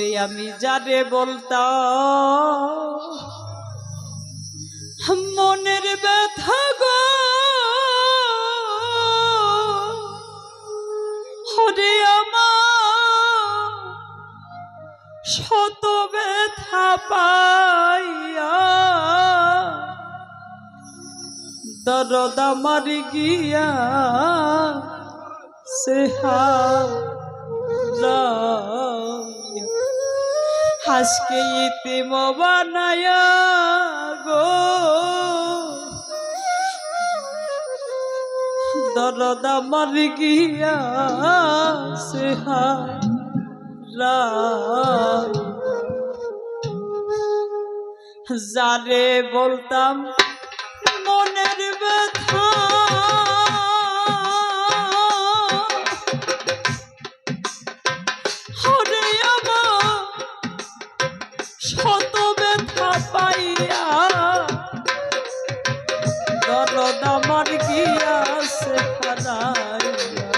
ওরে আমি যারে বলতাম, মনের ব্যথা গো। ওরে আমার, শত ব্যথা পাইয়া দরদ আমার গিয়া সেহা ইতিম বানায়া গো। দরদ আমার গিয়া সেহা যারে বলতাম মনের ব্যথা আমার গিয়াছে হারাইয়া?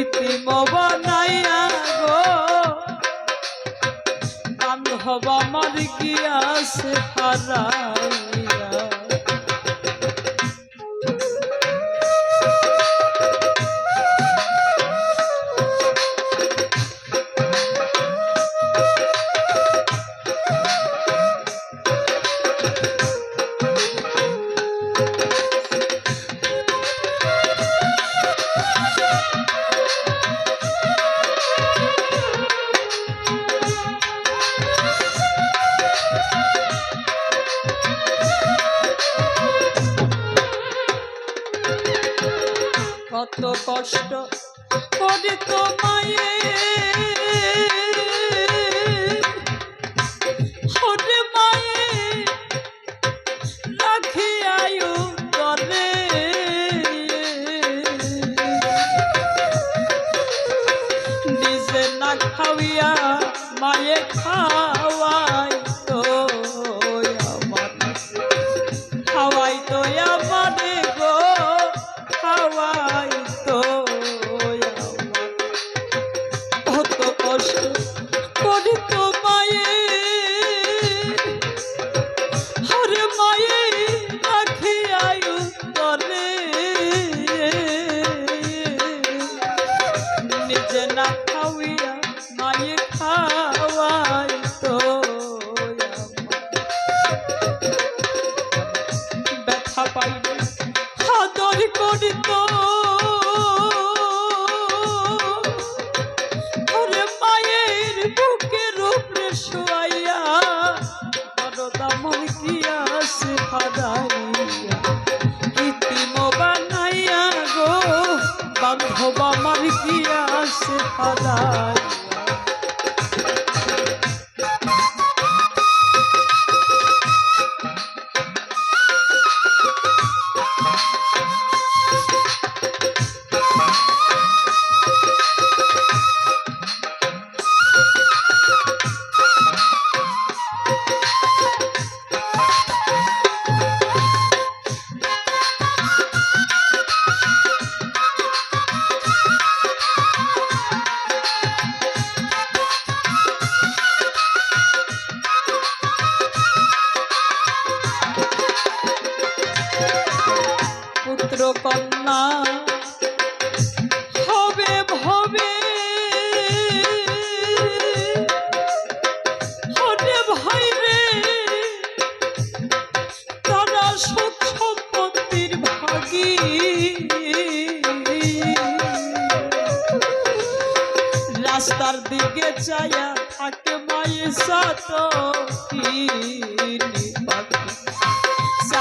ইতিম বানাইয়া গো। বান্ধব আমার গিয়াছে হারাইয়া? কত কষ্ট করে তো মায়ে। বান্ধব আমার কি আসে হারাইয়া পুত্র কন্যা হবে ভবে। হরে ভাই রে তারা সুখ সম্পত্তির ভাগী। রাস্তার দিকে চায়া থাকে মায়ের পাখি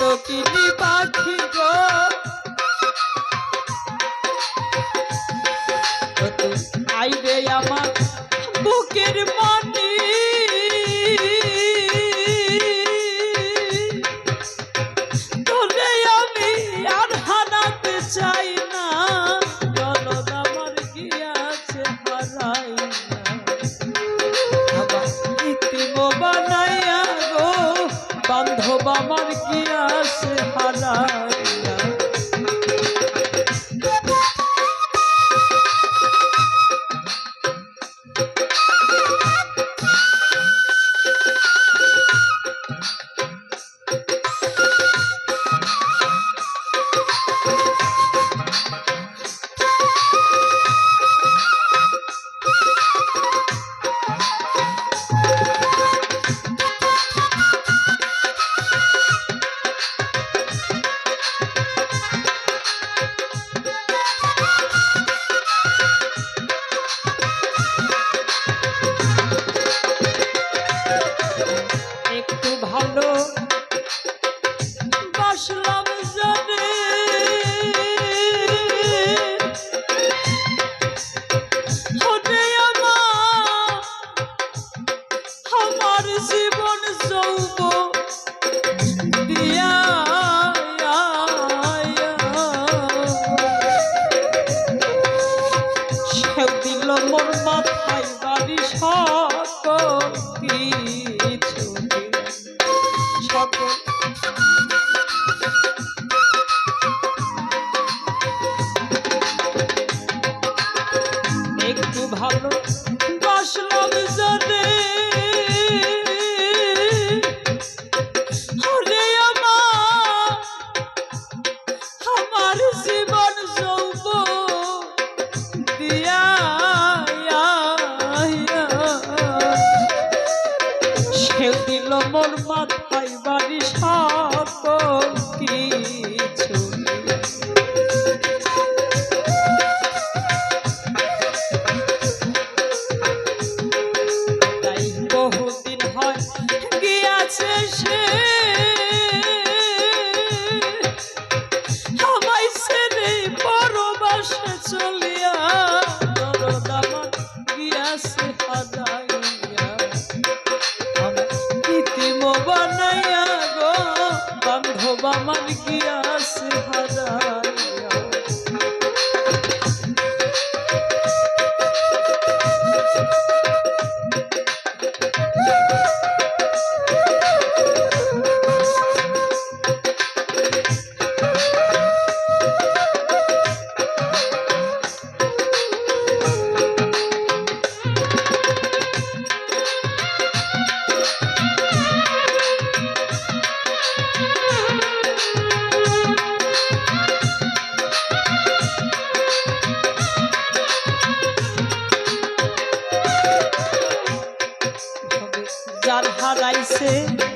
কিনি পাখি গো Yes, Father. I paraissait eh?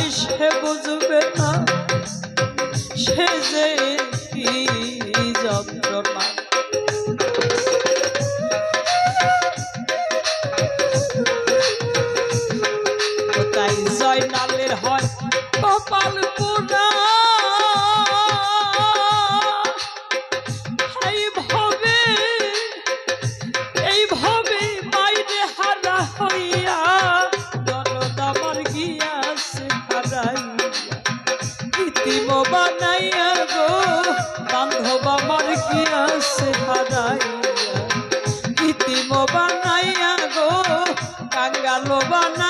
তাই সে বুঝবে না সে যে কি যাবে ভালোবানা